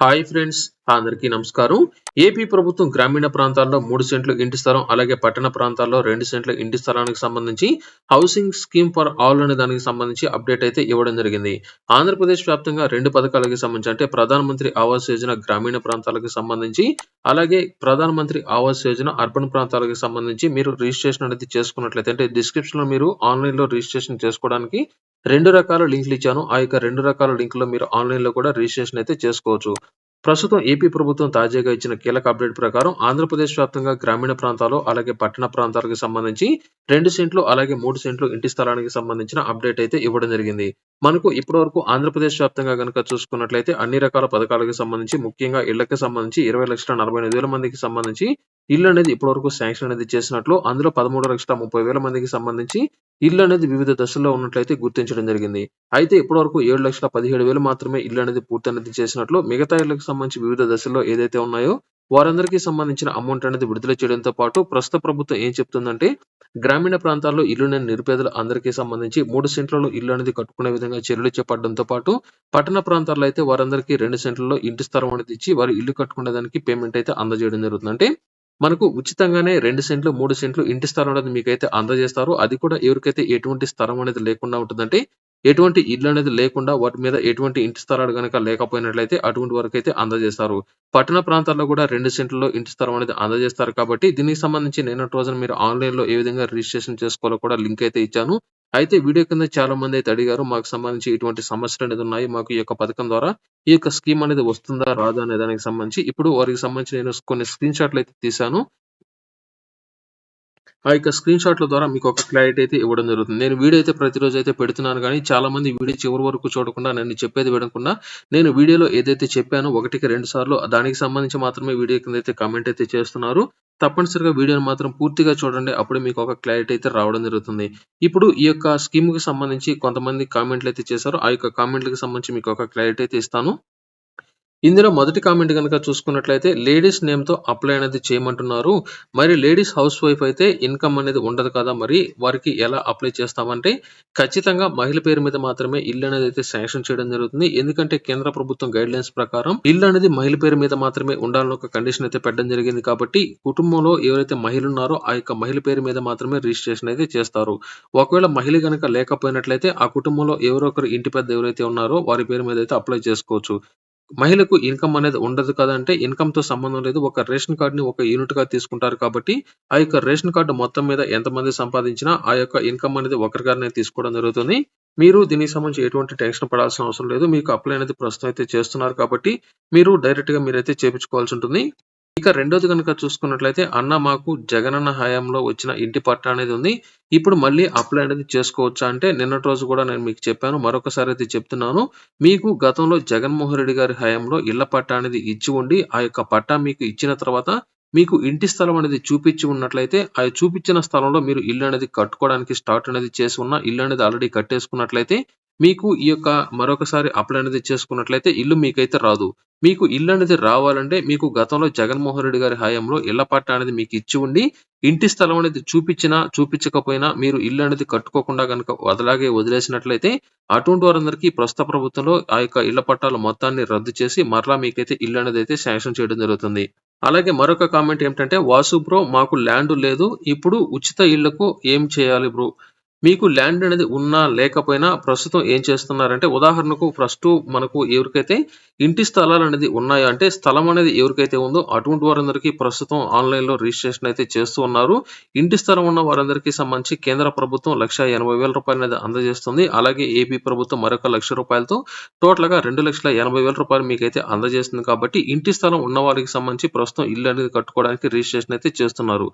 hi friends అందరికీ నమస్కారం. AP ప్రభుత్వం గ్రామీణ ప్రాంతాల్లో మూడు సెంట్లు ఇంటి స్థలం అలాగే పట్టణ ప్రాంతాల్లో రెండు సెంట్లు ఇంటి స్థలానికి సంబంధించి హౌసింగ్ స్కీమ్ ఫర్ ఆల్ అనే దానికి సంబంధించి అప్డేట్ అయితే ఇవ్వడం జరిగింది. ఆంధ్రప్రదేశ్ వ్యాప్తంగా రెండు పథకాలకి సంబంధించి అంటే ప్రధానమంత్రి ఆవాస్ యోజన గ్రామీణ ప్రాంతాలకు సంబంధించి అలాగే ప్రధానమంత్రి ఆవాస్ యోజన అర్బన్ ప్రాంతాలకు సంబంధించి మీరు రిజిస్ట్రేషన్ అనేది చేసుకున్నట్లయితే అంటే డిస్క్రిప్షన్లో మీరు ఆన్లైన్లో రిజిస్ట్రేషన్ చేసుకోవడానికి రెండు రకాల లింకులు ఇచ్చాను. ఆ యొక్క రెండు రకాల లింకులో మీరు ఆన్లైన్లో కూడా రిజిస్ట్రేషన్ అయితే చేసుకోవచ్చు. ప్రస్తుతం ఏపీ ప్రభుత్వం తాజాగా ఇచ్చిన కీలక అప్డేట్ ప్రకారం ఆంధ్రప్రదేశ్ వ్యాప్తంగా గ్రామీణ ప్రాంతాలు అలాగే పట్టణ ప్రాంతాలకు సంబంధించి రెండు సెంట్లు అలాగే మూడు సెంట్లు ఇంటి స్థలానికి సంబంధించిన అప్డేట్ అయితే ఇవ్వడం జరిగింది. మనకు ఇప్పటి వరకు ఆంధ్రప్రదేశ్ వ్యాప్తంగా కనుక చూసుకున్నట్లయితే అన్ని రకాల పథకాలకు సంబంధించి ముఖ్యంగా ఇళ్ళకు సంబంధించి ఇరవై లక్షల నలభై ఎనిమిది వేల మందికి సంబంధించి ఇల్లు అనేది ఇప్పటి వరకు శాంక్షన్ అనేది చేసినట్లు అందులో పదమూడు లక్షల ముప్పై వేల మందికి సంబంధించి ఇల్లు అనేది వివిధ దశల్లో ఉన్నట్లయితే గుర్తించడం జరిగింది. అయితే ఇప్పటి వరకు ఏడు లక్షల పదిహేడు వేలు మాత్రమే ఇల్లు అనేది పూర్తి అనేది చేసినట్లు మిగతా ఇళ్ళకు సంబంధించి వివిధ దశల్లో ఏదైతే ఉన్నాయో వారందరికీ సంబంధించిన అమౌంట్ అనేది విడుదల చేయడంతో పాటు ప్రస్తుత ప్రభుత్వం ఏం చెప్తుందంటే గ్రామీణ ప్రాంతాల్లో ఇల్లు లేని నిరుపేదలు అందరికీ సంబంధించి మూడు సెంట్లలో ఇల్లు అనేది కట్టుకునే విధంగా చర్యలు చేపట్టడంతో పాటు పట్టణ ప్రాంతాల్లో అయితే వారందరికీ రెండు సెంట్లలో ఇంటి స్థలం అనేది ఇచ్చి వారు ఇల్లు కట్టుకునే దానికి పేమెంట్ అయితే అందజేయడం జరుగుతుంది. అంటే మనకు ఉచితంగానే రెండు సెంట్లు మూడు సెంట్లు ఇంటి స్థలం అనేది మీకైతే అందజేస్తారు. అది కూడా ఎవరికైతే ఎటువంటి స్థలం అనేది లేకుండా ఉంటుందంటే ఎటువంటి ఇల్లు అనేది లేకుండా వాటి మీద ఎటువంటి ఇంటి స్థలాలు కనుక లేకపోయినట్లయితే అటువంటి వరకు అయితే అందజేస్తారు. పట్టణ ప్రాంతాల్లో కూడా రెండు సెంట్లలో ఇంటి స్థలం అనేది అందజేస్తారు కాబట్టి దీనికి సంబంధించి నేను రోజున మీరు ఆన్లైన్లో ఏ విధంగా రిజిస్ట్రేషన్ చేసుకోవాలో కూడా లింక్ అయితే ఇచ్చాను. అయితే వీడియో కింద చాలా మంది అయితే అడిగారు మాకు సంబంధించి ఇటువంటి సమస్యలు అనేది ఉన్నాయి మాకు ఈ యొక్క పథకం ద్వారా ఈ యొక్క స్కీమ్ అనేది వస్తుందా రాదా అనే దానికి సంబంధించి. ఇప్పుడు వారికి సంబంధించి నేను కొన్ని స్క్రీన్ షాట్లు అయితే తీశాను. ఆ యొక్క స్క్రీన్ షాట్ల ద్వారా మీకు ఒక క్లారిటీ అయితే ఇవ్వడం జరుగుతుంది. నేను వీడియో అయితే ప్రతిరోజు అయితే పెడుతున్నాను కానీ చాలా మంది వీడియో చివరి వరకు చూడకుండా నేను చెప్పేది వినకుండా నేను వీడియోలో ఏదైతే చెప్పానో ఒకటికి రెండు సార్లు దానికి సంబంధించి మాత్రమే వీడియో కింద అయితే కామెంట్ అయితే చేస్తున్నారు. తప్పనిసరిగా వీడియోని మాత్రం పూర్తిగా చూడండి. అప్పుడే మీకు ఒక క్లారిటీ అయితే రావడం జరుగుతుంది. ఇప్పుడు ఈ యొక్క స్కీమ్కి సంబంధించి కొంతమంది కామెంట్లు అయితే చేశారు. ఆ యొక్క కామెంట్లకు సంబంధించి మీకు ఒక క్లారిటీ అయితే ఇస్తాను. ఇందులో మొదటి కామెంట్ కనుక చూసుకున్నట్లయితే లేడీస్ నేమ్తో అప్లై అనేది చేయమంటున్నారు. మరి లేడీస్ హౌస్ వైఫ్ అయితే ఇన్కమ్ అనేది ఉండదు కదా మరి? వారికి ఎలా అప్లై చేస్తామంటే ఖచ్చితంగా మహిళ పేరు మీద మాత్రమే ఇల్లు అనేది అయితే శాంక్షన్ చేయడం జరుగుతుంది. ఎందుకంటే కేంద్ర ప్రభుత్వం గైడ్ లైన్స్ ప్రకారం ఇల్లు అనేది మహిళ పేరు మీద మాత్రమే ఉండాలని ఒక కండిషన్ అయితే పెట్టడం జరిగింది కాబట్టి కుటుంబంలో ఎవరైతే మహిళ ఉన్నారో ఆ యొక్క మహిళ పేరు మీద మాత్రమే రిజిస్ట్రేషన్ అయితే చేస్తారు. ఒకవేళ మహిళ కనుక లేకపోయినట్లయితే ఆ కుటుంబంలో ఎవరో ఒకరు ఇంటి పెద్ద ఎవరైతే ఉన్నారో వారి పేరు మీద అయితే అప్లై చేసుకోవచ్చు. మహిళకు ఇన్కమ్ అనేది ఉండదు కదంటే ఇన్కమ్తో సంబంధం లేదు. ఒక రేషన్ కార్డుని ఒక యూనిట్గా తీసుకుంటారు కాబట్టి ఆ యొక్క రేషన్ కార్డు మొత్తం మీద ఎంతమంది సంపాదించినా ఆ యొక్క ఇన్కమ్ అనేది ఒకరిగానే తీసుకోవడం జరుగుతుంది. మీరు దీనికి సంబంధించి ఎటువంటి టెన్షన్ పడాల్సిన అవసరం లేదు. మీకు అప్లై అనేది ప్రస్తుతం అయితే చేస్తున్నారు కాబట్టి మీరు డైరెక్ట్గా మీరైతే చేపించుకోవాల్సి ఉంటుంది. ఇక రెండోది కనుక చూసుకున్నట్లయితే అన్న మాకు జగనన్న హయాంలో వచ్చిన ఇంటి పట్టా అనేది ఉంది. ఇప్పుడు మళ్ళీ అప్లై అనేది చేసుకోవచ్చా అంటే నిన్నటి రోజు కూడా నేను మీకు చెప్పాను. మరొకసారి అయితే చెప్తున్నాను. మీకు గతంలో జగన్మోహన్ రెడ్డి గారి హయాంలో ఇళ్ళ పట్టా అనేది ఇచ్చి ఉండి ఆ యొక్క పట్టా మీకు ఇచ్చిన తర్వాత మీకు ఇంటి స్థలం అనేది చూపించి ఉన్నట్లయితే ఆ చూపించిన స్థలంలో మీరు ఇల్లు అనేది కట్టుకోవడానికి స్టార్ట్ అనేది చేసి ఉన్న ఇల్లు అనేది ఆల్రెడీ కట్టేసుకున్నట్లయితే మీకు ఈ యొక్క మరొకసారి అప్లై అనేది చేసుకున్నట్లయితే ఇల్లు మీకైతే రాదు. మీకు ఇల్లు అనేది రావాలంటే మీకు గతంలో జగన్మోహన్ రెడ్డి గారి హయాంలో ఇళ్ళ పట్టా అనేది మీకు ఇచ్చి ఉండి ఇంటి స్థలం అనేది చూపించినా చూపించకపోయినా మీరు ఇల్లు అనేది కట్టుకోకుండా కనుక అలాగే వదిలేసినట్లయితే అటువంటి వారందరికీ ప్రస్తుత ప్రభుత్వంలో ఆ యొక్క ఇళ్ళ పట్టాల మొత్తాన్ని రద్దు చేసి మరలా మీకైతే ఇల్లు అనేది అయితే శాంక్షన్ చేయడం జరుగుతుంది. అలాగే మరొక కామెంట్ ఏమిటంటే వాసు బ్రో మాకు ల్యాండ్ లేదు. ఇప్పుడు ఉచిత ఇళ్ళకు ఏం చేయాలి బ్రో? మీకు ల్యాండ్ అనేది ఉన్నా లేకపోయినా ప్రస్తుతం ఏం చేస్తున్నారంటే ఉదాహరణకు ఫస్ట్ మనకు ఎవరికైతే ఇంటి స్థలాలు అనేది ఉన్నాయో అంటే స్థలం అనేది ఎవరికైతే ఉందో అటువంటి వారందరికీ ప్రస్తుతం ఆన్లైన్లో రిజిస్ట్రేషన్ అయితే చేస్తూ ఉన్నారు. ఇంటి స్థలం ఉన్న వారందరికీ సంబంధించి కేంద్ర ప్రభుత్వం లక్ష ఎనభై వేల రూపాయలు అనేది అందజేస్తుంది. అలాగే ఏపీ ప్రభుత్వం మరొక లక్ష రూపాయలతో టోటల్గా రెండు లక్షల ఎనభై వేల రూపాయలు మీకైతే అందజేస్తుంది కాబట్టి ఇంటి స్థలం ఉన్న వారికి సంబంధించి ప్రస్తుతం ఇల్లు అనేది కట్టుకోవడానికి రిజిస్ట్రేషన్ అయితే చేస్తున్నారు.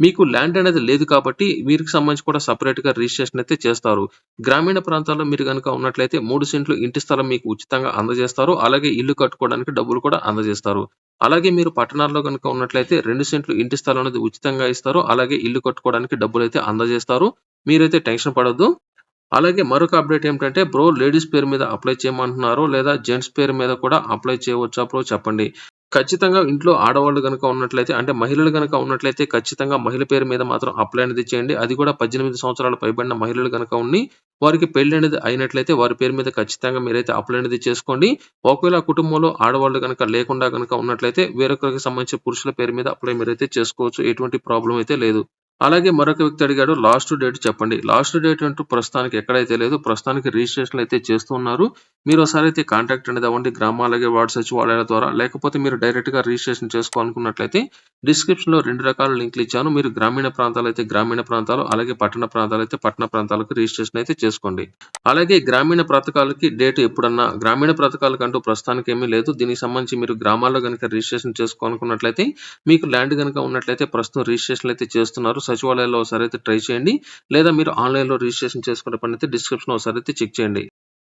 మీకు ల్యాండ్ అనేది లేదు కాబట్టి వీరికి సంబంధించి కూడా సపరేట్గా రిజిస్ట్రేషన్ అయితే చేస్తారు. గ్రామీణ ప్రాంతాల్లో మీరు కనుక ఉన్నట్లయితే మూడు సెంట్లు ఇంటి స్థలం మీకు ఉచితంగా అందజేస్తారు. అలాగే ఇల్లు కట్టుకోవడానికి డబ్బులు కూడా అందజేస్తారు. అలాగే మీరు పట్టణాల్లో కనుక ఉన్నట్లయితే రెండు సెంట్లు ఇంటి స్థలం అనేది ఉచితంగా ఇస్తారు. అలాగే ఇల్లు కట్టుకోవడానికి డబ్బులు అయితే అందజేస్తారు. మీరైతే టెన్షన్ పడద్దు. అలాగే మరొక అప్డేట్ ఏమిటంటే బ్రో లేడీస్ పేరు మీద అప్లై చేయమంటున్నారు లేదా జెంట్స్ పేరు మీద కూడా అప్లై చేయవచ్చా బ్రో చెప్పండి. ఖచ్చితంగా ఇంట్లో ఆడవాళ్ళు కనుక ఉన్నట్లయితే అంటే మహిళలు కనుక ఉన్నట్లయితే ఖచ్చితంగా మహిళ పేరు మీద మాత్రం అప్లై అనేది చేయండి. అది కూడా 18 సంవత్సరాలు పైబడిన మహిళలు కనుక ఉండి వారికి పెళ్ళి అనేది అయినట్లయితే వారి పేరు మీద ఖచ్చితంగా మీరైతే అప్లై అనేది చేసుకోండి. ఒకవేళ కుటుంబంలో ఆడవాళ్ళు కనుక లేకుండా గనుక ఉన్నట్లయితే వేరొకరికి సంబంధించిన పురుషుల పేరు మీద అప్లై మీరైతే చేసుకోవచ్చు. ఎటువంటి ప్రాబ్లం అయితే లేదు. అలాగే మరొక వ్యక్తి అడిగాడు లాస్ట్ డేట్ చెప్పండి. లాస్ట్ డేట్ అంటూ ప్రస్తుతానికి ఎక్కడైతే లేదు. ప్రస్తుతానికి రిజిస్ట్రేషన్‌లు అయితే చేస్తూ ఉన్నారు. మీరు ఒకసారి అయితే కాంటాక్ట్ అనేది అవ్వండి. గ్రామ అలాగే వార్డ్ సచివాలయాల ద్వారా లేకపోతే మీరు డైరెక్ట్‌గా రిజిస్ట్రేషన్ చేసుకోవాలనుకున్నట్లయితే డిస్క్రిప్షన్‌లో రెండు రకాల లింకులు ఇచ్చాను. మీరు గ్రామీణ ప్రాంతాలైతే గ్రామీణ ప్రాంతాలు, అలాగే పట్టణ ప్రాంతాలైతే పట్టణ ప్రాంతాలకు రిజిస్ట్రేషన్ అయితే చేసుకోండి. అలాగే గ్రామీణ పథకాలకి డేట్ ఎప్పుడన్నా గ్రామీణ పథకాలకంటూ ప్రస్తుతానికి ఏమీ లేదు. దీనికి సంబంధించి మీరు గ్రామాల్లో గనుక రిజిస్ట్రేషన్ చేసుకోవాలనుకున్నట్లయితే మీకు ల్యాండ్ గనుక ఉన్నట్లయితే ప్రస్తుతం రిజిస్ట్రేషన్‌లు అయితే చేస్తున్నారు. సచివాలయాల్లో ఒకసారి అయితే ట్రై చేయండి. లేదా మీరు ఆన్‌లైన్‌లో రిజిస్ట్రేషన్ చేసుకునే పని అయితే డిస్క్రిప్షన్ ఒకసారి అయితే చెక్ చేయండి.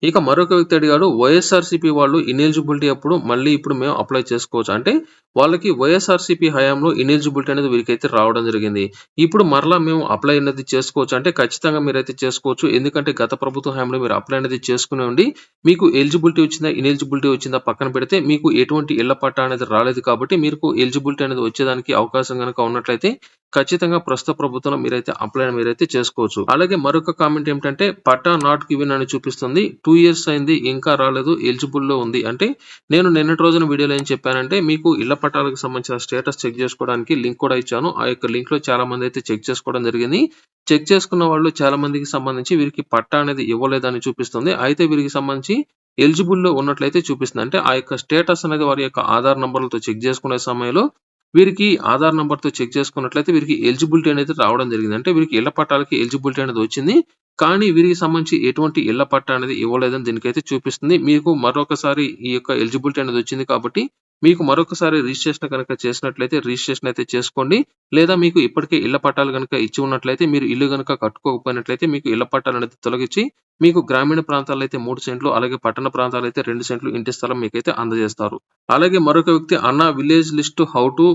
ఇక మరొక వ్యక్తి అడిగాడు వైఎస్ఆర్‌సీపీ వాళ్ళు ఇనెలిజిబిలిటీ అప్పుడు మళ్ళీ ఇప్పుడు మేము అప్లై చేసుకోవచ్చు అంటే వాళ్ళకి వైఎస్ఆర్‌సీపీ హయాంలో ఇనెలిజిబిలిటీ అనేది వీరికైతే రావడం జరిగింది. ఇప్పుడు మరలా మేము అప్లై అనేది చేసుకోవచ్చు అంటే ఖచ్చితంగా మీరైతే చేసుకోవచ్చు. ఎందుకంటే గత ప్రభుత్వ హయాంలో మీరు అప్లై అనేది చేసుకుని ఉండి మీకు ఎలిజిబిలిటీ వచ్చిందా? ఇనెలిజిబిలిటీ వచ్చిందా? పక్కన పెడితే మీకు ఎటువంటి ఇళ్ళ పట్టా అనేది రాలేదు కాబట్టి మీకు ఎలిజిబిలిటీ అనేది వచ్చేదానికి అవకాశం కనుక ఉన్నట్లయితే ఖచ్చితంగా ప్రస్తుత ప్రభుత్వంలో మీరైతే అప్లై మీరైతే చేసుకోవచ్చు. అలాగే మరొక కామెంట్ ఏమిటంటే పట్టా నాట్ గివెన్ అని చూపిస్తుంది. టూ ఇయర్స్ అయింది ఇంకా రాలేదు. ఎలిజిబుల్‌లో ఉంది. అంటే నేను నిన్నటి రోజున వీడియోలో ఏం చెప్పానంటే మీకు ఇళ్ళ పట్టాలకు సంబంధించిన స్టేటస్ చెక్ చేసుకోవడానికి లింక్ కూడా ఇచ్చాను. ఆ యొక్క లింక్‌లో చాలా మంది అయితే చెక్ చేసుకోవడం జరిగింది. చెక్ చేసుకున్న వాళ్ళు చాలా మందికి సంబంధించి వీరికి పట్టా అనేది ఇవ్వలేదని చూపిస్తుంది. అయితే వీరికి సంబంధించి ఎలిజిబుల్‌లో ఉన్నట్లయితే చూపిస్తుంది. అంటే ఆ యొక్క స్టేటస్ అనేది వారి యొక్క ఆధార్ నంబర్‌లతో చెక్ చేసుకునే సమయంలో వీరికి ఆధార్ నెంబర్తో చెక్ చేసుకున్నట్లయితే వీరికి ఎలిజిబిలిటీ అనేది రావడం జరిగింది. అంటే వీరికి ఇళ్ళ పట్టాలకి ఎలిజిబిలిటీ అనేది వచ్చింది. కానీ వీరికి సంబంధించి ఎటువంటి ఇళ్ళ పట్టా అనేది ఇవ్వలేదని దీనికైతే చూపిస్తుంది. మీకు మరొకసారి ఈ యొక్క ఎలిజిబిలిటీ అనేది వచ్చింది కాబట్టి మీకు మరొకసారి రిజిస్ట్రేషన్ కనుక చేసినట్లయితే రిజిస్ట్రేషన్ అయితే చేసుకోండి. లేదా మీకు ఇప్పటికే ఇళ్ళ పట్టాలు గనుక ఇచ్చి ఉన్నట్లయితే మీరు ఇల్లు గనుక కట్టుకోకపోయినట్లయితే మీకు ఇళ్ళ పట్టాలు అనేది తొలగించి మీకు గ్రామీణ ప్రాంతాల్లో అయితే మూడు సెంట్లు అలాగే పట్టణ ప్రాంతాలు అయితే రెండు సెంట్లు ఇంటి స్థలం మీకైతే అందజేస్తారు. అలాగే మరొక వ్యక్తి అన్న village list how to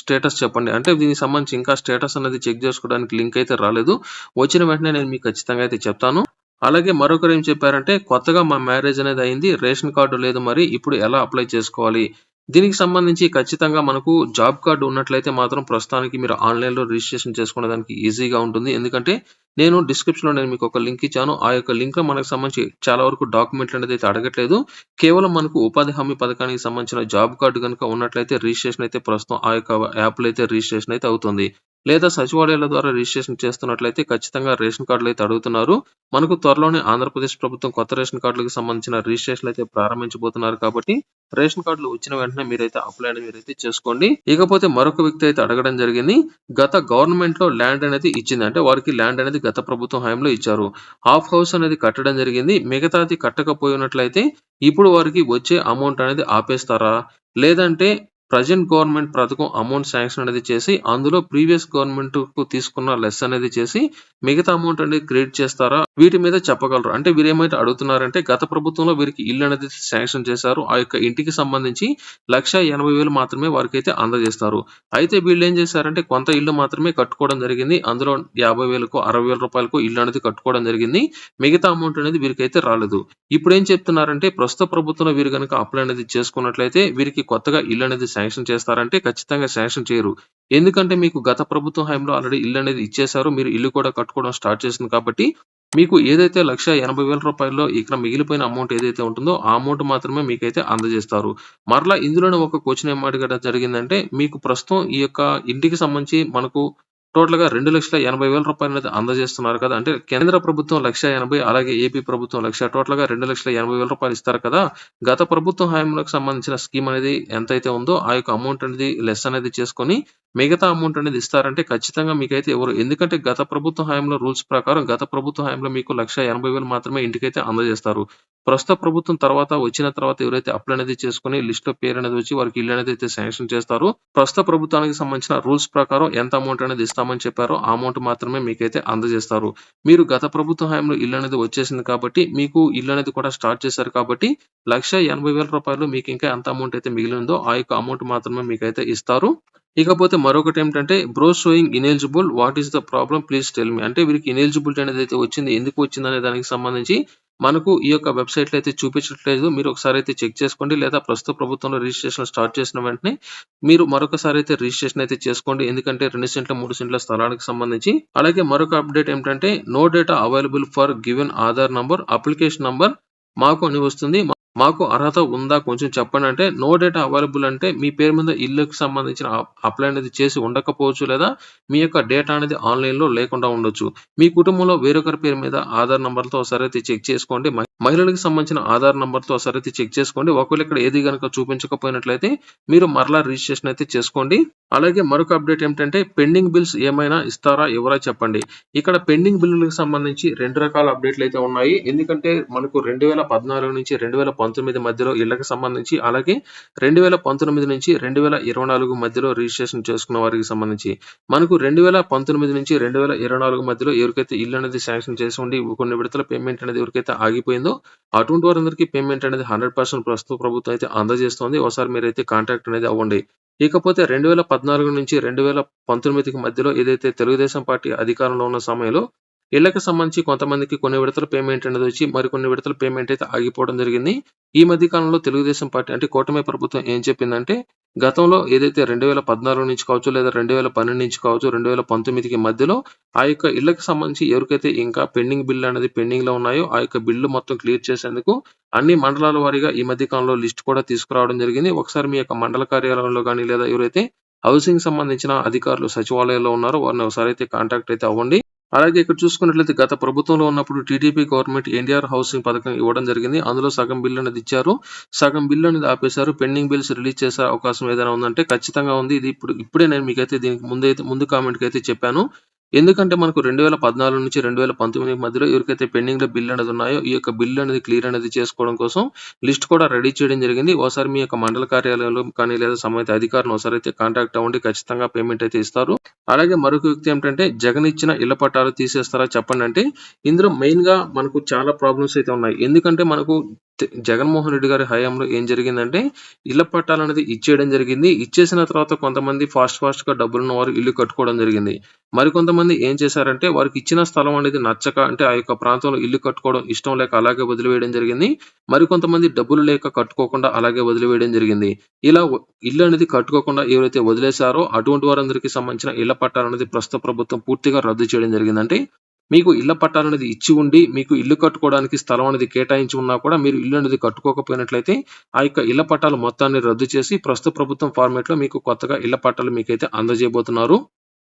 status చెప్పండి. అంటే దీనికి సంబంధించి ఇంకా స్టేటస్ అనేది చెక్ చేసుకోవడానికి లింక్ అయితే రాలేదు. వచ్చిన వెంటనే నేను మీకు ఖచ్చితంగా అయితే చెప్తాను. అలాగే మరొకరు ఏం చెప్పారంటే కొత్తగా మా మ్యారేజ్ అనేది అయింది. రేషన్ కార్డు లేదు మరి ఇప్పుడు ఎలా అప్లై చేసుకోవాలి? దీనికి సంబంధించి ఖచ్చితంగా మనకు జాబ్ కార్డు ఉన్నట్లయితే మాత్రం ప్రస్తుతానికి మీరు ఆన్‌లైన్‌లో రిజిస్ట్రేషన్ చేసుకునేదానికి ఈజీగా ఉంటుంది. ఎందుకంటే నేను డిస్క్రిప్షన్‌లో నేను మీకు ఒక లింక్ ఇచ్చాను. ఆ యొక్క లింక్‌లో మనకు సంబంధించి చాలా వరకు డాక్యుమెంట్లు అనేది అయితే అడగట్లేదు. కేవలం మనకు ఉపాధి హామీ పథకానికి సంబంధించిన జాబ్ కార్డు కనుక ఉన్నట్లయితే రిజిస్ట్రేషన్ అయితే ప్రస్తుతం ఆ యొక్క యాప్‌లో అయితే రిజిస్ట్రేషన్ అయితే అవుతుంది. లేదా సచివాలయాల ద్వారా రిజిస్ట్రేషన్ చేస్తున్నట్లయితే ఖచ్చితంగా రేషన్ కార్డులు అయితే అడుగుతున్నారు. మనకు త్వరలోనే ఆంధ్రప్రదేశ్ ప్రభుత్వం కొత్త రేషన్ కార్డులకు సంబంధించిన రిజిస్ట్రేషన్ అయితే ప్రారంభించబోతున్నారు కాబట్టి రేషన్ కార్డులు వచ్చిన వెంటనే మీరైతే అప్లై అనేది మీరైతే చేసుకోండి. ఇకపోతే మరొక వ్యక్తి అయితే అడగడం జరిగింది. గత గవర్నమెంట్‌లో ల్యాండ్ అనేది ఇచ్చింది. అంటే వారికి ల్యాండ్ అనేది గత ప్రభుత్వం హయాంలో ఇచ్చారు. హాఫ్ హౌస్ అనేది కట్టడం జరిగింది. మిగతాది కట్టకపోయినట్లయితే ఇప్పుడు వారికి వచ్చే అమౌంట్ అనేది ఆపేస్తారా? లేదంటే ప్రెజెంట్ గవర్నమెంట్ పథకం అమౌంట్ శాంక్షన్ అనేది చేసి అందులో ప్రీవియస్ గవర్నమెంట్కు తీసుకున్న లెస్ అనేది చేసి మిగతా అమౌంట్ అనేది క్రెడిట్ చేస్తారా? వీటి మీద చెప్పగలరు. అంటే వీరు ఏమైతే అడుగుతున్నారంటే గత ప్రభుత్వంలో వీరికి ఇల్లు అనేది శాంక్షన్ చేశారు. ఆ యొక్క ఇంటికి సంబంధించి 1,80,000 మాత్రమే వారికైతే అందజేస్తారు. అయితే వీళ్ళు ఏం చేశారంటే కొంత ఇల్లు మాత్రమే కట్టుకోవడం జరిగింది. అందులో యాభై వేలకు అరవై వేల రూపాయలకు ఇల్లు అనేది కట్టుకోవడం జరిగింది. మిగతా అమౌంట్ అనేది వీరికైతే రాలేదు. ఇప్పుడు ఏం చెప్తున్నారంటే ప్రస్తుత ప్రభుత్వంలో వీరు కనుక అప్లై అనేది చేసుకున్నట్లయితే వీరికి కొత్తగా ఇల్లు అనేది శాంక్షన్ చేస్తారంటే ఖచ్చితంగా శాంక్షన్ చేయరు. ఎందుకంటే మీకు గత ప్రభుత్వం హయాంలో ఆల్రెడీ ఇల్లు అనేది ఇచ్చేశారు. మీరు ఇల్లు కూడా కట్టుకోవడం స్టార్ట్ చేసింది కాబట్టి మీకు ఏదైతే లక్ష ఎనభై వేల రూపాయల్లో ఇక్కడ మిగిలిపోయిన అమౌంట్ ఏదైతే ఉంటుందో ఆ అమౌంట్ మాత్రమే మీకైతే అందజేస్తారు. మరలా ఇందులోనే ఒక క్వశ్చన్ ఏం అడగడం జరిగిందంటే మీకు ప్రస్తుతం ఈ యొక్క ఇంటికి సంబంధించి మనకు టోటల్‌గా 2,80,000 రూపాయలు అనేది అందజేస్తున్నారు కదా! అంటే కేంద్ర ప్రభుత్వం లక్ష ఎనభై అలాగే ఏపీ ప్రభుత్వం లక్ష టోటల్‌గా 2,80,000 రూపాయలు ఇస్తారు కదా! గత ప్రభుత్వం హామీలకు సంబంధించిన స్కీమ్ అనేది ఎంతైతే ఉందో ఆ యొక్క అమౌంట్ అనేది లెస్ అనేది చేసుకొని మిగతా అమౌంట్ అనేది ఇస్తారంటే ఖచ్చితంగా మీకైతే ఎవరు ఎందుకంటే గత ప్రభుత్వ హయాంలో రూల్స్ ప్రకారం గత ప్రభుత్వ హయాంలో మీకు 1,80,000 మాత్రమే ఇంటికైతే అందజేస్తారు. ప్రస్తుత ప్రభుత్వం తర్వాత వచ్చిన తర్వాత ఎవరైతే అప్లై అనేది చేసుకొని లిస్ట్‌లో పేరు అనేది వచ్చి వారికి ఇల్లు అనేది అయితే శాంక్షన్ చేస్తారు ప్రస్తుత ప్రభుత్వానికి సంబంధించిన రూల్స్ ప్రకారం ఎంత అమౌంట్ అనేది ఇస్తామని చెప్పారో ఆ అమౌంట్ మాత్రమే మీకైతే అందజేస్తారు. మీరు గత ప్రభుత్వ హయాంలో ఇల్లు అనేది వచ్చేసింది కాబట్టి మీకు ఇల్లు అనేది కూడా స్టార్ట్ చేశారు కాబట్టి లక్ష ఎనభై వేల రూపాయలు మీకు ఇంకా ఎంత అమౌంట్ అయితే మిగిలిందో ఆ యొక్క అమౌంట్ మాత్రమే మీకైతే ఇస్తారు. ఇకపోతే మరొకటి ఏంటంటే bro showing ineligible what is the problem please tell me అంటే వీరికి ఇనెలిజిబిలిటీ అనేది అయితే వచ్చింది. ఎందుకు వచ్చింది అనే దానికి సంబంధించి మనకు ఈ యొక్క వెబ్సైట్లో అయితే చూపించట్లేదు. మీరు ఒకసారి అయితే చెక్ చేసుకోండి. లేదా ప్రస్తుత ప్రభుత్వంలో రిజిస్ట్రేషన్ స్టార్ట్ చేసిన వెంటనే మీరు మరొకసారి అయితే రిజిస్ట్రేషన్ అయితే చేసుకోండి. ఎందుకంటే రెండు సెంట్ల మూడు సెంట్ల స్థలానికి సంబంధించి. అలాగే మరొక అప్డేట్ ఏంటంటే no data available for given Aadhaar number application number మాకు అని వస్తుంది. మాకు అర్హత ఉందా కొంచెం చెప్పండి అంటే నో డేటా అవైలబుల్ అంటే మీ పేరు మీద ఇల్లుకి సంబంధించిన అప్లై అనేది చేసి ఉండకపోవచ్చు లేదా మీ యొక్క డేటా అనేది ఆన్లైన్లో లేకుండా ఉండొచ్చు. మీ కుటుంబంలో వేరొకరి పేరు మీద ఆధార్ నంబర్తో అయితే చెక్ చేసుకోండి. మహిళలకు సంబంధించిన ఆధార్ నంబర్తో చెక్ చేసుకోండి. ఒకవేళ ఇక్కడ ఏది కనుక చూపించకపోయినట్లయితే మీరు మరలా రిజిస్ట్రేషన్ అయితే చేసుకోండి. అలాగే మరొక అప్డేట్ ఏంటంటే పెండింగ్ బిల్స్ ఏమైనా ఇస్తారా ఎవరా చెప్పండి. ఇక్కడ పెండింగ్ బిల్లులకు సంబంధించి రెండు రకాల అప్డేట్లు అయితే ఉన్నాయి. ఎందుకంటే మనకు రెండు వేల పద్నాలుగు నుంచి రెండు వేల పంతొమ్మిది మధ్యలో ఇళ్ళకు సంబంధించి అలాగే రెండు వేల పంతొమ్మిది నుంచి రెండు వేల ఇరవై నాలుగు మధ్యలో రిజిస్ట్రేషన్ చేసుకున్న వారికి సంబంధించి. మనకు రెండు వేల పంతొమ్మిది నుంచి రెండు వేల ఇరవై నాలుగు మధ్యలో ఎవరికైతే ఇల్లు అనేది శాంక్షన్ చేసి ఉండి కొన్ని విడతల పేమెంట్ అనేది ఎవరికైతే ఆగిపోయిందో అటువంటి వారందరికీ పేమెంట్ అనేది హండ్రెడ్ పర్సెంట్ ప్రస్తుత ప్రభుత్వం అయితే అందజేస్తోంది. ఒకసారి మీరైతే కాంటాక్ట్ అనేది అవ్వండి. ఇకపోతే రెండు వేల పద్నాలుగు నుంచి రెండు వేల పంతొమ్మిదికి మధ్యలో ఏదైతే తెలుగుదేశం పార్టీ అధికారంలో ఉన్న సమయంలో ఇళ్ళకు సంబంధించి కొంతమందికి కొన్ని విడతల పేమెంట్ అనేది వచ్చి మరికొన్ని విడతల పేమెంట్ అయితే ఆగిపోవడం జరిగింది. ఈ మధ్య కాలంలో తెలుగుదేశం పార్టీ అంటే కూటమి ప్రభుత్వం ఏం చెప్పిందంటే గతంలో ఏదైతే రెండు వేల పద్నాలుగు నుంచి కావచ్చు లేదా రెండు వేల పన్నెండు నుంచి కావచ్చు రెండు వేల పంతొమ్మిదికి మధ్యలో ఆ యొక్క ఇళ్ళకు సంబంధించి ఎవరికైతే ఇంకా పెండింగ్ బిల్లు అనేది పెండింగ్లో ఉన్నాయో ఆ యొక్క బిల్లు మొత్తం క్లియర్ చేసేందుకు అన్ని మండలాల వారీగా ఈ మధ్య కాలంలో లిస్ట్ కూడా తీసుకురావడం జరిగింది. ఒకసారి మీ యొక్క మండల కార్యాలయంలో కానీ లేదా ఎవరైతే హౌసింగ్ సంబంధించిన అధికారులు సచివాలయంలో ఉన్నారో వారిని ఒకసారి అయితే కాంటాక్ట్ అయితే అవ్వండి. అలాగే ఇక్కడ చూసుకున్నట్లయితే గత ప్రభుత్వంలో ఉన్నప్పుడు టీడీపీ గవర్నమెంట్ ఎన్టీఆర్ హౌసింగ్ పథకం ఇవ్వడం జరిగింది. అందులో సగం బిల్లు అనేది ఇచ్చారు. సగం బిల్లు అనేది ఆపేశారు. పెండింగ్ బిల్స్ రిలీజ్ చేసే అవకాశం ఏదైనా ఉందంటే ఖచ్చితంగా ఉంది. ఇది ఇప్పుడు ఇప్పుడే నేను మీకైతే దీనికి ముందైతే ముందు కామెంట్కి అయితే చెప్పాను. ఎందుకంటే మనకు రెండు వేల పద్నాలుగు నుంచి రెండు వేల పంతొమ్మిది మధ్యలో ఎవరికైతే పెండింగ్లో బిల్ అనేది ఉన్నాయో ఈ యొక్క బిల్ అనేది క్లియర్ అనేది చేసుకోవడం కోసం లిస్ట్ కూడా రెడీ చేయడం జరిగింది. ఒకసారి మీ యొక్క మండల కార్యాలయంలో కానీ లేదా సంబంధిత అధికారులను ఒకసారి అయితే కాంటాక్ట్ అవ్వండి. ఖచ్చితంగా పేమెంట్ అయితే ఇస్తారు. అలాగే మరొక వ్యక్తి ఏమిటంటే జగన్ ఇచ్చిన ఇళ్ళ పట్టాలు తీసేస్తారా చెప్పండి అంటే ఇందులో మెయిన్గా మనకు చాలా ప్రాబ్లమ్స్ అయితే ఉన్నాయి. ఎందుకంటే మనకు జగన్మోహన్ రెడ్డి గారి హయాంలో ఏం జరిగిందంటే ఇళ్ళ పట్టాలు అనేది ఇచ్చేయడం జరిగింది. ఇచ్చేసిన తర్వాత కొంతమంది ఫాస్ట్ ఫాస్ట్గా డబ్బులున్న వారు ఇల్లు కట్టుకోవడం జరిగింది. మరికొంతమంది ఏం చేశారంటే వారికి ఇచ్చిన స్థలం అనేది నచ్చక అంటే ఆ యొక్క ప్రాంతంలో ఇల్లు కట్టుకోవడం ఇష్టం లేక అలాగే వదిలివేయడం జరిగింది. మరికొంతమంది డబ్బులు లేక కట్టుకోకుండా అలాగే వదిలివేయడం జరిగింది. ఇలా ఇల్లు అనేది కట్టుకోకుండా ఎవరైతే వదిలేశారో అటువంటి వారందరికీ సంబంధించిన ఇళ్ళ పట్టాలు అనేది ప్రస్తుత ప్రభుత్వం పూర్తిగా రద్దు చేయడం జరిగిందంటే మీకు ఇళ్ళ పట్టాలు అనేది ఇచ్చి ఉండి మీకు ఇల్లు కట్టుకోవడానికి స్థలం అనేది కేటాయించి ఉన్నా కూడా మీరు ఇల్లు అనేది కట్టుకోకపోయినట్లయితే ఆ యొక్క ఇళ్ళ పట్టాలు మొత్తాన్ని రద్దు చేసి ప్రస్తుత ప్రభుత్వం ఫార్మేట్లో మీకు కొత్తగా ఇళ్ళ పట్టాలు మీకైతే అందజేయబోతున్నారు.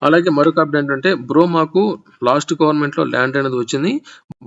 అలాగే మరొక అప్డేట్ ఏంటంటే బ్రో మాకు లాస్ట్ గవర్నమెంట్లో ల్యాండ్ అనేది వచ్చింది.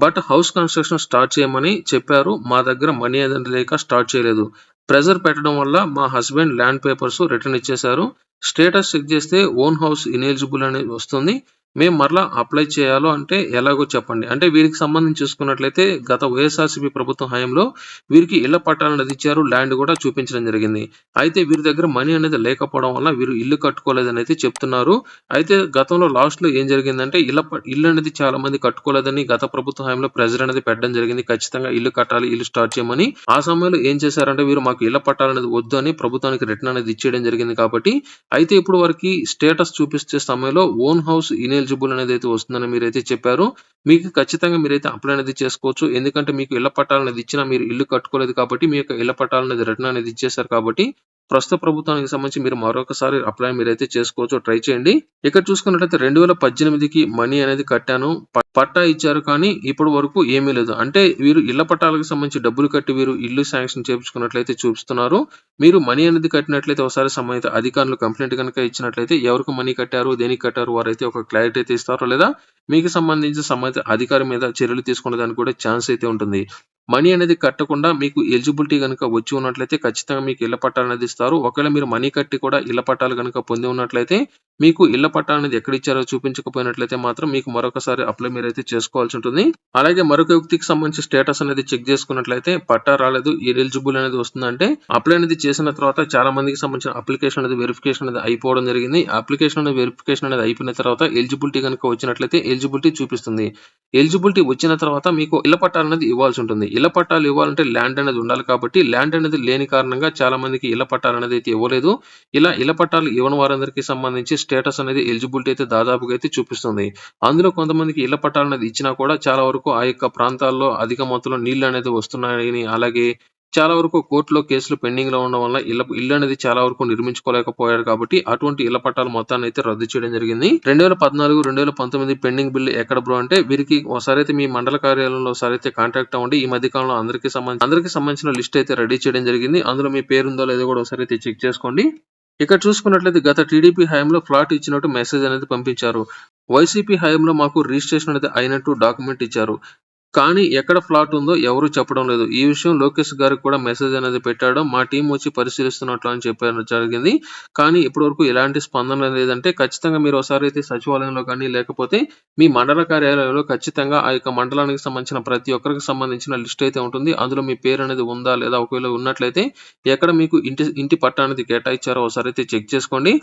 బట్ హౌస్ కన్స్ట్రక్షన్ స్టార్ట్ చేయమని చెప్పారు. మా దగ్గర మనీ అనేది లేక స్టార్ట్ చేయలేదు. ప్రెజర్ పెట్టడం వల్ల మా హస్బెండ్ ల్యాండ్ పేపర్స్ రిటర్న్ ఇచ్చేశారు. స్టేటస్ చెక్ చేస్తే ఓన్ హౌస్ ఇనెలిజిబుల్ అనేది వస్తుంది. మేము మరలా అప్లై చేయాలో అంటే ఎలాగో చెప్పండి. అంటే వీరికి సంబంధించి చూసుకున్నట్లయితే గత వైఎస్ఆర్సీపీ ప్రభుత్వం హయాంలో వీరికి ఇళ్ళ పట్టాలు అనేది ఇచ్చారు ల్యాండ్ కూడా చూపించడం జరిగింది. అయితే వీరి దగ్గర మనీ అనేది లేకపోవడం వల్ల వీరు ఇల్లు కట్టుకోలేదని అయితే చెప్తున్నారు. అయితే గతంలో లాస్ట్లో ఏం జరిగిందంటే ఇళ్ళ ప- ఇల్లు అనేది చాలా మంది కట్టుకోలేదని గత ప్రభుత్వ హయాంలో ప్రెజర్ అనేది పెట్టడం జరిగింది. ఖచ్చితంగా ఇల్లు కట్టాలి ఇల్లు స్టార్ట్ చేయమని. ఆ సమయంలో ఏం చేశారంటే వీరు మాకు ఇళ్ళ పట్టాలు అనేది వద్దు అని ప్రభుత్వానికి రిటర్న్ అనేది ఇచ్చేయడం జరిగింది కాబట్టి. అయితే ఇప్పుడు వారికి స్టేటస్ చూపిస్తే సమయంలో ఓన్ హౌస్ ఎలిజిబుల్ అనేది అయితే వస్తుందని మీరైతే చెప్పారు. మీకు ఖచ్చితంగా మీరైతే అప్లై అనేది చేసుకోవచ్చు. ఎందుకంటే మీకు ఇళ్ళ పట్టాలు అనేది ఇచ్చినా మీరు ఇల్లు కట్టుకోలేదు కాబట్టి మీ యొక్క ఇళ్ళ పట్టాలు అనేది రిటర్న్ అనేది ఇచ్చేసారు కాబట్టి ప్రస్తుత ప్రభుత్వానికి సంబంధించి మీరు మరొకసారి అప్లై మీరైతే చేసుకోవచ్చు ట్రై చేయండి. ఇక్కడ చూసుకున్నట్లయితే రెండు వేల పద్దెనిమిదికి మనీ అనేది కట్టాను. పట్టా ఇచ్చారు కానీ ఇప్పటి వరకు ఏమీ లేదు. అంటే వీరు ఇళ్ళ పట్టాలకు సంబంధించి డబ్బులు కట్టి వీరు ఇల్లు శాంక్షన్ చేయించుకున్నట్లయితే చూపిస్తున్నారు. మీరు మనీ అనేది కట్టినట్లయితే ఒకసారి సంబంధిత అధికారులు కంప్లైంట్ కనుక ఇచ్చినట్లయితే ఎవరికి మనీ కట్టారు దేనికి కట్టారు వారైతే ఒక క్లారిటీ అయితే ఇస్తారో లేదా మీకు సంబంధించి సంబంధిత అధికారి మీద చర్యలు తీసుకునే దానికి కూడా ఛాన్స్ అయితే ఉంటుంది. మనీ అనేది కట్టకుండా మీకు ఎలిజిబిలిటీ కనుక వచ్చి ఉన్నట్లయితే ఖచ్చితంగా మీకు ఇళ్ళ పట్టాలు అనేది ఇస్తారు ఒకవేళ మీరు మనీ కట్టి కూడా ఇళ్ళ పట్టాలు కనుక పొంది ఉన్నట్లయితే మీకు ఇళ్ళ పట్టాలు అనేది ఎక్కడ ఇచ్చారో చూపించకపోయినట్లయితే మాత్రం మీకు మరొకసారి అప్లై మీరైతే చేసుకోవాల్సి ఉంటుంది అలాగే మరొక వ్యక్తికి సంబంధించి స్టేటస్ అనేది చెక్ చేసుకున్నట్లయితే పట్టా రాలేదు ఎలిజిబుల్ అనేది వస్తుందంటే అప్లై అనేది చేసిన తర్వాత చాలా మందికి సంబంధించిన అప్లికేషన్ అనేది వెరిఫికేషన్ అనేది అయిపోవడం జరిగింది అప్లికేషన్ అనేది వెరిఫికేషన్ అనేది అయిపోయిన తర్వాత ఎలిజిబిలిటీ కనుక వచ్చినట్లయితే ఎలిజిబిలిటీ చూపిస్తుంది. ఎలిజిబిలిటీ వచ్చిన తర్వాత మీకు ఇళ్ళ పట్టాలనేది ఇవ్వాల్సి ఉంటుంది. ఇళ్ళ పట్టాలు ఇవ్వాలంటే ల్యాండ్ అనేది ఉండాలి కాబట్టి ల్యాండ్ అనేది లేని కారణంగా చాలా మందికి ఇళ్ళ పట్టాలనేది అయితే ఇవ్వలేదు. ఇలా ఇళ్ళ పట్టాలు ఇవ్వని వారందరికీ సంబంధించి స్టేటస్ అనేది ఎలిజిబిలిటీ అయితే దాదాపుగా అయితే చూపిస్తుంది. అందులో కొంతమందికి ఇళ్ళ పట్టాలనేది ఇచ్చినా కూడా చాలా వరకు ఆ యొక్క ప్రాంతాల్లో అధిక మొత్తంలో నీళ్ళు అనేది వస్తున్నాయని అలాగే చాలా వరకు కోర్టులో కేసులు పెండింగ్లో ఉండడం వల్ల ఇళ్ళ ఇల్లు అనేది చాలా వరకు నిర్మించుకోలేకపోయారు కాబట్టి అటువంటి ఇళ్ళ పట్టాలు మొత్తాన్ని అయితే రద్దు చేయడం జరిగింది. 2014, 2019 పెండింగ్ బిల్ ఎక్కడ బ్రో అంటే వీరికి ఒకసారి అయితే మీ మండల కార్యాలయంలో ఒకసారి అయితే కాంటాక్ట్ అవ్వండి. ఈ మధ్య కాలంలో అందరికీ సంబంధించి అందరికీ సంబంధించిన లిస్ట్ అయితే రెడీ చేయడం జరిగింది. అందులో మీ పేరు ఉందో లేదో కూడా ఒకసారి అయితే చెక్ చేసుకోండి. ఇక్కడ చూసుకున్నట్లయితే గత టీడీపీ హయాంలో ఫ్లాట్ ఇచ్చినట్టు మెసేజ్ అనేది పంపించారు. వైసీపీ హయాంలో మాకు రిజిస్ట్రేషన్ అనేది అయినట్టు డాక్యుమెంట్ ఇచ్చారు. కానీ ఎక్కడ ఫ్లాట్ ఉందో ఎవరు చెప్పడం లేదు. ఈ విషయం లోకేష్ గారికి కూడా మెసేజ్ అనేది పెట్టాడు. మా టీం వచ్చి పరిశీలిస్తున్నట్లు అని చెప్పారు జరిగింది. కానీ ఇప్పటివరకు ఎలాంటి స్పందన లేదంటే ఖచ్చితంగా మీరు ఒకసారి అయితే సచివాలయంలో కానీ లేకపోతే మీ మండల కార్యాలయంలో ఖచ్చితంగా ఆ యొక్క మండలానికి సంబంధించిన ప్రతి ఒక్కరికి సంబంధించిన లిస్ట్ అయితే ఉంటుంది. అందులో మీ పేరు అనేది ఉందా లేదా ఒకవేళ ఉన్నట్లయితే ఎక్కడ మీకు ఇంటి ఇంటి పట్టా అనేది కేటాయించారో ఒకసారి అయితే చెక్ చేసుకోండి.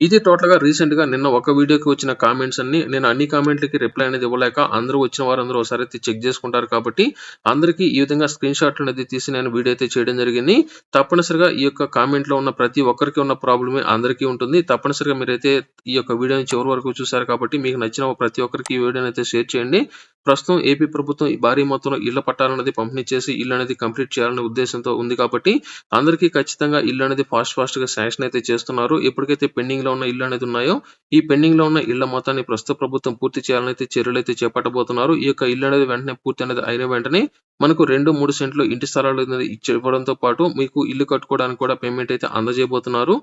ఇది టోటల్గా రీసెంట్గా నిన్న ఒక వీడియోకి వచ్చిన కామెంట్స్ అన్ని నేను అన్ని కామెంట్లకి రిప్లై అనేది ఇవ్వలేక అందరూ వచ్చిన వారందరూ ఒకసారి అయితే చెక్ చేసుకుంటారు కాబట్టి అందరికీ ఈ విధంగా స్క్రీన్ షాట్ అనేది తీసి నేను వీడియో అయితే చేయడం జరిగింది. తప్పనిసరిగా ఈ యొక్క కామెంట్లో ఉన్న ప్రతి ఒక్కరికి ఉన్న ప్రాబ్లమే అందరికీ ఉంటుంది. తప్పనిసరిగా మీరైతే ఈ యొక్క వీడియోని చివరి వరకు చూశారు కాబట్టి మీకు నచ్చిన ప్రతి ఒక్కరికి ఈ వీడియోని అయితే షేర్ చేయండి. ప్రస్తుతం ఏపీ ప్రభుత్వం ఈ భారీ మొత్తంలో ఇళ్ళ పట్టాలన్నది పంపిణీ చేసి ఇల్లు అనేది కంప్లీట్ చేయాలనే ఉద్దేశంతో ఉంది కాబట్టి అందరికీ ఖచ్చితంగా ఇల్లు అనేది ఫాస్ట్ ఫాస్ట్గా శాంక్షన్ అయితే చేస్తున్నారు. ఎప్పటికైతే పెండింగ్లో ఉన్న ఇల్లు అనేది ఉన్నాయో ఈ పెండింగ్లో ఉన్న ఇళ్ళ మొత్తాన్ని ప్రస్తుత ప్రభుత్వం పూర్తి చేయాలని అయితే చర్యలు అయితే చేపట్టబోతున్నారు. ఈ యొక్క ఇల్లు అనేది వెంటనే పూర్తి అనేది అయిన వెంటనే మనకు రెండు మూడు సెంట్లు ఇంటి స్థలాలు అనేది ఇచ్చి ఇవ్వడంతో పాటు మీకు ఇల్లు కట్టుకోవడానికి కూడా పేమెంట్ అయితే అందజేయబోతున్నారు.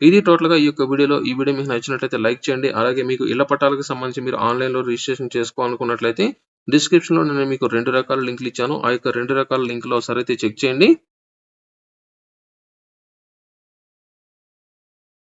ఇది టోటల్గా ఈ యొక్క వీడియోలో ఈ వీడియో మీకు నచ్చినట్లయితే లైక్ చేయండి. అలాగే మీకు ఇళ్ళ పట్టాలకు సంబంధించి మీరు ఆన్లైన్లో రిజిస్ట్రేషన్ చేసుకోవాలనుకున్నట్లయితే డిస్క్రిప్షన్లో నేను మీకు రెండు రకాల లింకులు ఇచ్చాను. ఆ యొక్క రెండు రకాల లింక్లో ఒకసారి అయితే చెక్ చేయండి.